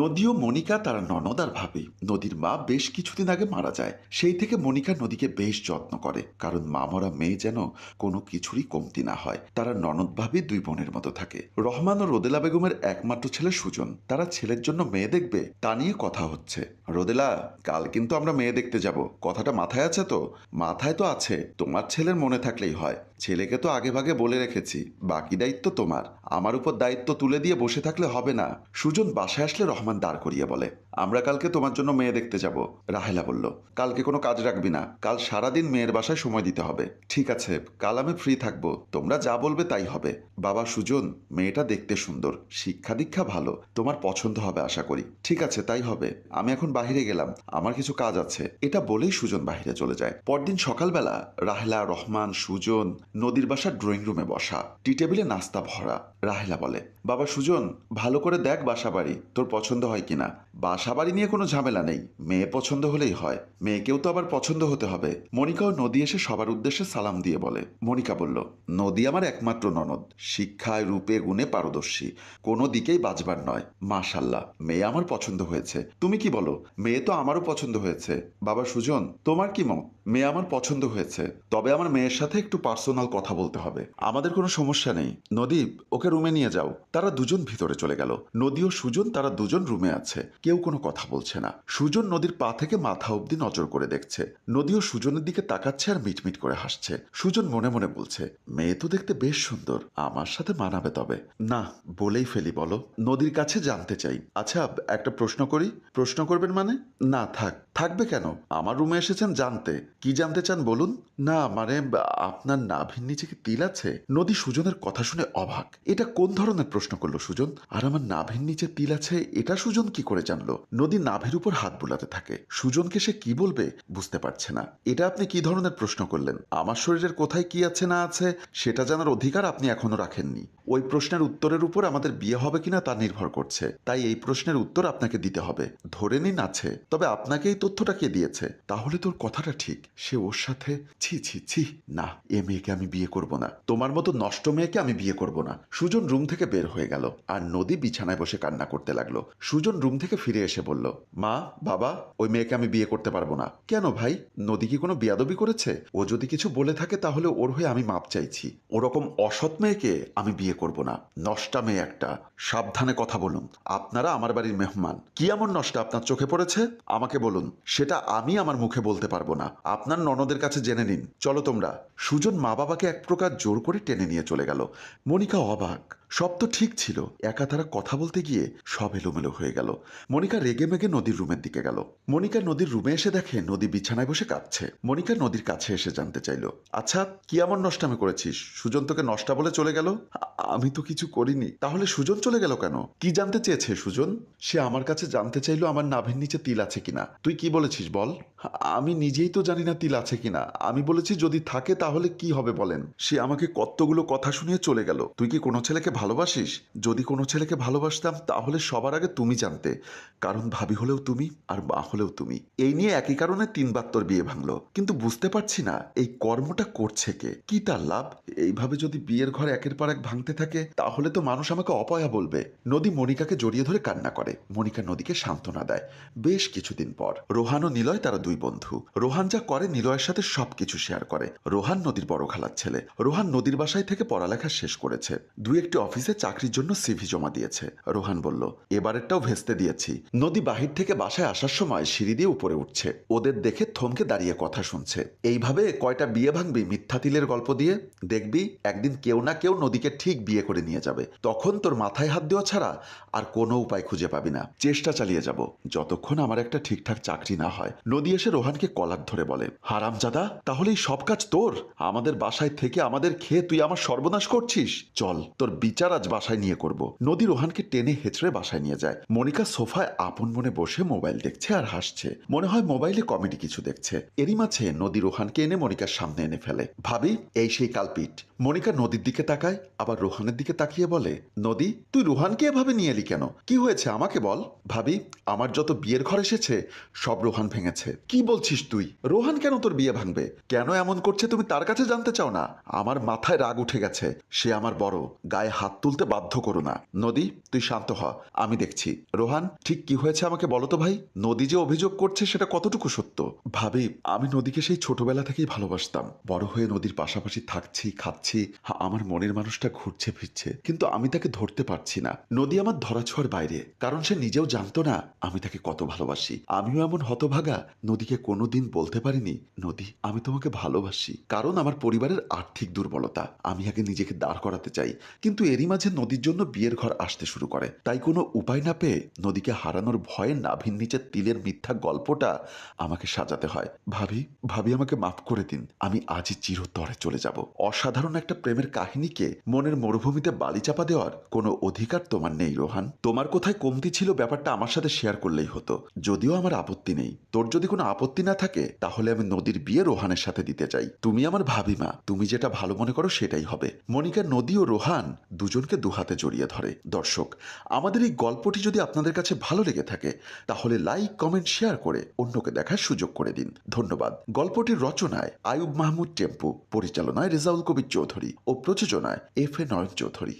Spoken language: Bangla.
নদী ও মনিকা তারা ননদ আর ভাবি। নদীর মা বেশ কিছুদিন আগে মারা যায়। সেই থেকে মনিকা নদীকে বেশ যত্ন করে, কারণ মা মরা মেয়ে যেন কোনো কিছুরই কমতি না হয়। তারা ননদ, ভাবি দুই বোনের মতো থাকে। রহমান ও রোদেলা বেগমের একমাত্র ছেলে সুজন। তারা ছেলের জন্য মেয়ে দেখবে, তা নিয়ে কথা হচ্ছে। রোদেলা, কাল কিন্তু আমরা মেয়ে দেখতে যাব। কথাটা মাথায় আছে তো? মাথায় তো আছে। তোমার ছেলের মনে থাকলেই হয়। ছেলেকে তো আগে ভাগে বলে রেখেছি। বাকি দায়িত্ব তোমার। আমার উপর দায়িত্ব তুলে দিয়ে বসে থাকলে হবে না। সুজন বাসায় আসলে রহমান দাঁড় করিয়ে বলে আমরা কালকে তোমার জন্য মেয়ে দেখতে যাব, রাহেলা বলল। কালকে কোনো কাজ রাখবি না, কাল সারাদিন মেয়ের বাসায় সময় দিতে হবে। ঠিক আছে, কাল আমি ফ্রি থাকব, তোমরা যা বলবে তাই হবে। বাবা সুজন, মেয়েটা দেখতে সুন্দর, শিক্ষা দীক্ষা ভালো, তোমার পছন্দ হবে আশা করি। ঠিক আছে, তাই হবে। আমি এখন বাহিরে গেলাম, আমার কিছু কাজ আছে। এটা বলেই সুজন বাহিরে চলে যায়। পরদিন সকালবেলা রাহেলা, রহমান, সুজন নদীর বাসার ড্রয়িং রুমে বসা টি টেবিলে নাস্তা ভরা, রাহেলা বলে, বাবা সুজন, ভালো করে দেখ বাসা বাড়ি, তোর পছন্দ হয় কিনা? বাসা বাড়ি নিয়ে কোনো ঝামেলা নেই। মেয়ে পছন্দ হলেই হয়। মেয়েকেও তো আবার পছন্দ হতে হবে। মনিকাও নদী এসে সবার উদ্দেশ্যে সালাম দিয়ে বলে। মনিকা বলল, নদী আমার একমাত্র ননদ। শিক্ষায়, রূপে, গুণে পারদর্শী। কোনো দিকেই বাজবার নয়। মাশাল্লাহ, মেয়ে আমার পছন্দ হয়েছে। তুমি কি বলো? মেয়ে তো আমারও পছন্দ হয়েছে। বাবা সুজন, তোমার কি মত? মেয়ে আমার পছন্দ হয়েছে। তবে আমার মেয়ের সাথে একটু পার্সোনাল কথা বলতে হবে। আমাদের কোনো সমস্যা নেই। নদী, ওকে রুমে নিয়ে যাও। তারা দুজন ভিতরে চলে গেল। নদী ও সুজন, তারা দুজন রুমে আছে। কেউ কোনো কথা বলছে না। সুজন নদীর পা থেকে মাথা অবধি নজর করে দেখছে। নদীও সুজনের দিকে তাকাচ্ছে আর মিটমিট করে হাসছে। সুজন মনে মনে বলছে, মেয়ে তো দেখতে বেশ সুন্দর, আমার সাথে মানাবে তবে। না, বলেই ফেলি বলো। নদীর কাছে জানতে চাই। আচ্ছা একটা প্রশ্ন করি? প্রশ্ন করবেন মানে? না, থাক থাকবে কেন? আমার রুমে এসেছেন জানতে। কি জানতে চান বলুন? না মানে আপনার নাভির নিচে কি তিল আছে? নদী সুজনের কথা শুনে অবাক। এটা কোন ধরনের প্রশ্ন করল সুজন? আর আমার নাভির নিচে তিল আছে, এটা সুজন কি করে জানলো? নদী নাভির উপর হাত বুলাতে থাকে। সুজনকে সে কি বলবে বুঝতে পারছে না। এটা আপনি কি ধরনের প্রশ্ন করলেন? আমার শরীরের কোথায় কি আছে না আছে, সেটা জানার অধিকার আপনি এখনও রাখেননি। ওই প্রশ্নের উত্তরের উপর আমাদের বিয়ে হবে কিনা তা নির্ভর করছে। তাই এই প্রশ্নের উত্তর আপনাকে দিতে হবে। ধরে নিন আছে। তবে আপনাকে এই তথ্যটা কে দিয়েছে? তাহলে তোর কথাটা ঠিক। সে ওর সাথে, ছি ছি ছি, না, এ মেয়েকে আমি বিয়ে করব না। তোমার মতো নষ্ট মেয়েকে আমি বিয়ে করব না। সুজন রুম থেকে বের হয়ে গেল। আর নদী বিছানায় বসে কান্না করতে লাগল। সুজন রুম থেকে ফিরে এসে বলল, মা, বাবা, ওই মেয়েকে আমি বিয়ে করতে পারব না। কেন ভাই? নদী কি কোনো বিয়াদবি করেছে? ও যদি কিছু বলে থাকে তাহলে ওর হয়ে আমি মাপ চাইছি। ওরকম অসৎ মেয়েকে আমি বিয়ে করব না। নষ্টা মেয়ে একটা। সাবধানে কথা বলুন। আপনারা আমার বাড়ির মেহমান। কি এমন নষ্ট আপনার চোখে পড়েছে? আমাকে বলুন। সেটা আমি আমার মুখে বলতে পারব না। আপনার ননদের কাছে জেনে নিন। চলো তোমরা। সুজন মা বাবাকে এক প্রকার জোর করে টেনে নিয়ে চলে গেল। মনিকা অবাক। সব তো ঠিক ছিল। একা তারা কথা বলতে গিয়ে সব এলোমেলো হয়ে গেল। মনিকা রেগে মেগে নদীর রুমের দিকে গেল। মনিকা নদীর রুমে এসে দেখে নদী বিছানায় বসে কাঁদছে মনিকা নদীর কাছে এসে জানতে চাইল আচ্ছা কি এমন নষ্টামি করেছিস? সুজন তোকে নষ্টা বলে চলে গেল? আমি তো কিছু করিনি। তাহলে সুজন চলে গেল কেন? কি জানতে চেয়েছে সুজন? সে আমার কাছে জানতে চাইলো আমার নাভির নিচে তিল আছে কিনা। তুই কি বলেছিস বল? আমি নিজেই তো জানি না তিল আছে কিনা। আমি বলেছি যদি থাকে তাহলে কি হবে বলেন? সে আমাকে কতগুলো কথা শুনিয়ে চলে গেল। তুই কি কোনো ছেলেকে ভালোবাসিস? যদি কোনো ছেলেকে ভালোবাসতাম, তাহলে সবার আগে তুমি জানতে। কারণ ভাবি হলেও তুমি আর মা হলেও তুমি। এই নিয়ে একই কারণে তিনবার তোর বিয়ে ভাঙলো। কিন্তু বুঝতে পারছি না, এই কর্মটা করছে কে? কি তার লাভ? এইভাবে যদি বিয়ের ঘর একের পর এক ভাঙতে থাকে, তাহলে তো মানুষ আমাকে অপয়া বলবে। নদী মনিকাকে জড়িয়ে ধরে কান্না করে। মনিকা নদীকে সান্ত্বনা দেয়। বেশ কিছুদিন পর, রোহান ও নিলয় তারা দুই বন্ধু। রোহান যা করে, নিলয়ের সাথে সবকিছু শেয়ার করে। রোহান নদীর বড় খালার ছেলে। রোহান নদীর বাসায় থেকে পড়ালেখা শেষ করেছে। দুই একটি অফিসে চাকরির জন্য সিভি জমা দিয়েছে। রোহান বলল, এবারেরটাও ভেস্তে দিয়েছি। নদী বাহির থেকে বাসায় আসার সময় সিঁড়ি দিয়ে উপরে উঠছে। ওদের দেখে থমকে দাঁড়িয়ে কথা শুনছে। এইভাবে কয়টা বিয়ে ভাঙবি মিথ্যা তিলের গল্প দিয়ে? দেখবি, একদিন কেউ না কেউ নদীকে ঠিক বিয়ে করে নিয়ে যাবে। তখন তোর মাথায় হাত দেওয়া ছাড়া আর কোনো উপায় খুঁজে পাবি না। চেষ্টা চালিয়ে যাব। যতক্ষণ আমার একটা ঠিকঠাক চাকরি না হয়। নদী এসে রোহানকে কলার ধরে বলে, হারামজাদা, তাহলে এই সব কাজ তোর? আমাদের বাসায় থেকে আমাদের খেয়ে তুই আমার সর্বনাশ করছিস? চল, তোর বিচার আজ বাসায় নিয়ে করব। নদী রোহানকে টেনে হেঁচড়ে বাসায় নিয়ে যায়। মনিকা সোফায় আপন মনে বসে মোবাইল দেখছে আর হাসছে। মনে হয় মোবাইলে কমেডি কিছু দেখছে। এরই মাঝে নদী রোহানকে এনে মনিকার সামনে এনে ফেলে। ভাবি, এই সেই কালপিট। মনিকা নদীর দিকে তাকায়, আবার রোহানের দিকে তাকিয়ে বলে, নদী, তুই রোহানকে এভাবে নিয়ে এলি কেন? কি হয়েছে আমাকে বল? ভাবি, আমার যত বিয়ের ঘর এসেছে, সব রোহান ভেঙেছে। কি বলছিস তুই? রোহান কেন তোর বিয়ে ভাঙবে? কেন এমন করছে তুমি তার কাছে জানতে চাও না? আমার মাথায় রাগ উঠে গেছে। সে আমার বড়, গায়ে হাত তুলতে বাধ্য করো না। নদী, তুই শান্ত হ, আমি দেখছি। রোহান, ঠিক কি হয়েছে আমাকে বলো তো ভাই? নদী যে অভিযোগ করছে সেটা কতটুকু সত্য? ভাবি, আমি নদীকে সেই ছোটবেলা থেকেই ভালোবাসতাম। বড় হয়ে নদীর পাশাপাশি থাকছি, খাচ্ছি আমার মনের মানুষটা ঘুরছে ফিরছে। কিন্তু আমি তাকে ধরতে পারছি না। নদী আমার ধরাছোঁয়ার বাইরে, কারণ সে নিজেও জানতো না আমি তাকে কত ভালোবাসি। আমিও এমন হতভাগা, নদীকে কোনোদিন বলতে পারিনি, নদী, আমি তোমাকে ভালোবাসি, কারণ আমার পরিবারের আর্থিক দুর্বলতা, আমি আগে নিজেকে দাঁড় করাতে চাই। কিন্তু এরই মাঝে নদীর জন্য বিয়ের ঘর আসতে শুরু করে। তাই কোনো উপায় না পেয়ে নদীকে হারানোর ভয়ে নাভির নিচে তিলের মিথ্যা গল্পটা আমাকে সাজাতে হয়। ভাবি ভাবি আমাকে মাফ করে দিন। আমি আজই চিরতরে চলে যাব। অসাধারণ একটা প্রেমের কাহিনীকে মনের মরুভূমিতে বালি চাপা দেওয়ার কোনো অধিকার তোমার নেই, রোহান। তোমার কোথায় কমতি ছিল ব্যাপারটা আমার সাথে শেয়ার করলেই হতো। যদিও আমার আপত্তি নেই। তোর যদি কোনো আপত্তি না থাকে, তাহলে আমি নদীর বিয়ে রোহানের সাথে দিতে চাই। তুমি আমার ভাবিমা। তুমি যেটা ভালো মনে করো সেটাই হবে। মনিকা, নদী ও রোহান দুজনকে দুহাতে জড়িয়ে ধরে। দর্শক, আমাদের এই গল্পটি যদি আপনাদের কাছে ভালো লেগে থাকে, তাহলে লাইক, কমেন্ট, শেয়ার করে অন্যকে দেখার সুযোগ করে দিন। ধন্যবাদ। গল্পটির রচনায় আয়ুব মাহমুদ টেম্পু, পরিচালনায় রেজাউল কবির চৌধুরী ও প্রযোজনায় এফ এ নয়ন চৌধুরী।